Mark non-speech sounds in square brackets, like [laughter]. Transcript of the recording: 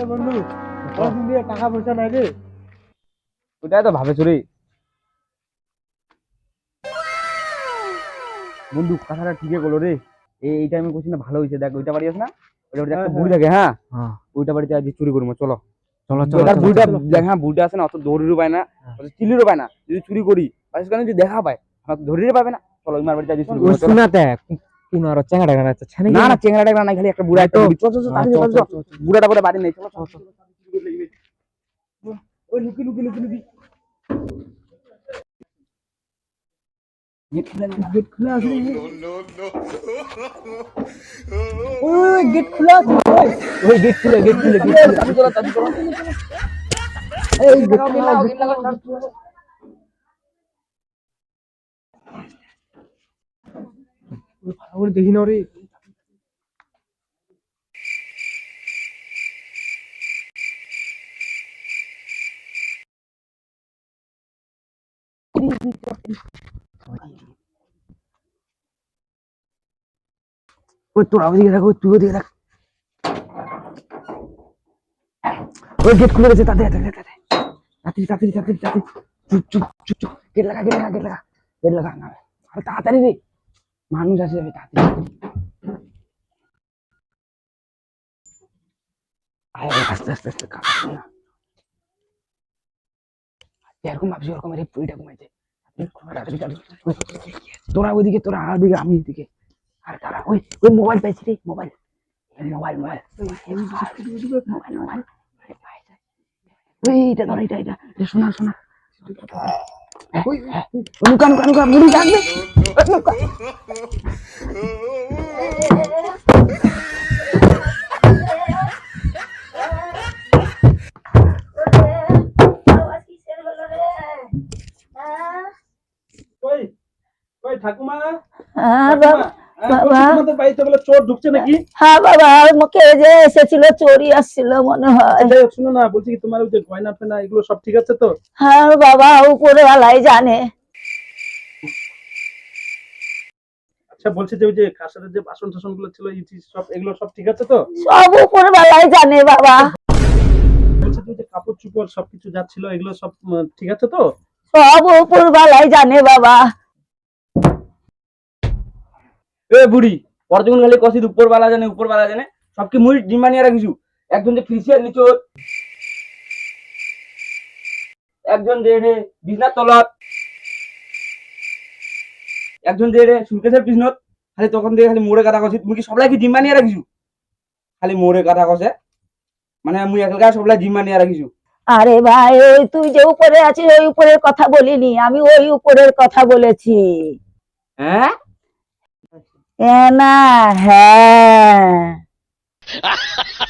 এ বন্ধু পড়াশোনা দিয়ে টাকা পয়সা নাই রে। ওটাই তো ভাবে চুরি? বন্ধু কথাটা ঠিকই করল রে। এই এই করছি না ভালো হয়েছে। দেখ ওইটা বাড়ি আছে না? ওইটা বাড়িতে একটা হ্যাঁ, বুড়ি থাকে হ্যাঁ? হ্যাঁ। ওইটা বাড়িতে আজ চুরি করব চলো। চলো বুড়িটা দেখ হ্যাঁ বুড়িটা আছে না অত দৌড়িরও পায় না। অত চিলিরও পায় না। যদি চুরি করি কারণ যদি দেখা পায় আমাকে ধরিয়ে পাবে না। চলো বাড়িতে আজ চুরি করব শোনাতে কোন আর চেঙ্গাটা গানা আছে ছেনে না না চেংড়া টেংরা নাই খালি একটা বুড়া একটা চল চল চল চল বুড়াটা করে বাড়ি নেই চলো চল চল ওই লুকি লুকি লুকি লুকি গেট খুলে গেট খুলে আছে ওই গেট খোলা আছে ওই গেট খুলে গেট খুলে গেট খুলে। এই গেট গেট গেট লাগাও চাবি চলো। ভালো করে দেখি না রে ওই তোরা ওইদিকে দেখ, ওই তুই ওইদিকে দেখ। ওই গেট খুলে গেট গেট লাগা গেট লাগা গেট লাগা। আরে তাড়াতাড়ি রে। মানুষ আছে আয় আয়, আস্তে আস্তে আস্তে না। এরকম ভাবছি ওরকম পুরিটা তাড়াতাড়ি। তোরা ওইদিকে তোরা ওইদিকে আমি ওইদিকে আর তারা ওই ওই মোবাইল পাইছি রে mobile mobile mobile mobile mobile ওই এটা ধর এটা এটা। শোনা শোনা। মুড়ি নুকা। ওই ওই ঠাকুমা। হ্যাঁ বাবা বাবা। বাড়িতে বলে চোর ঢুকছে নাকি? হ্যাঁ বাবা মুখে যে এসেছিল চোরি আসছিল মনে হয়। হোক, না বলছি তোমার ওই যে গয়না ফেনা এগুলো সব ঠিক আছে তো? হ্যাঁ বাবা উপরে আলাই জানে। আচ্ছা বলছি যে ওই যে কাঁসারের যে বাসন টাসনগুলো ছিল ইটি সব এগুলো সব ঠিক আছে তো? সব উপরে বেলায় জানে বাবা। বলছি যে কাপড় চুপড় সবকিছু যা ছিল এগুলো সব ঠিক আছে তো? সব উপর বেলায় জানে বাবা। এ বুড়ি ওর খালি কষি উপর বালা জানে উপর বালা জানে সব কি মুই ডিম বানিয়ে রাখিছু একজন যে ফ্রিসিয়ার নিচত একজন যে রে বিছনার তলত একজন যে রে সুরকেশের পিছনত খালি তখন দিয়ে খালি মোড়ে কাটা কষি মুই কি সবলাই কি ডিম বানিয়ে রাখিছু? খালি মোড়ে কাটা কষে মানে মুই একালকা সবলাই ডিম বানিয়ে রাখিছো। আরে ভাই ওই তুই যে উপরে আছিস ওই উপরের কথা বলিনি। আমি ওই উপরের কথা বলেছি। হ্যাঁ? এ না হ্যাঁ। [laughs]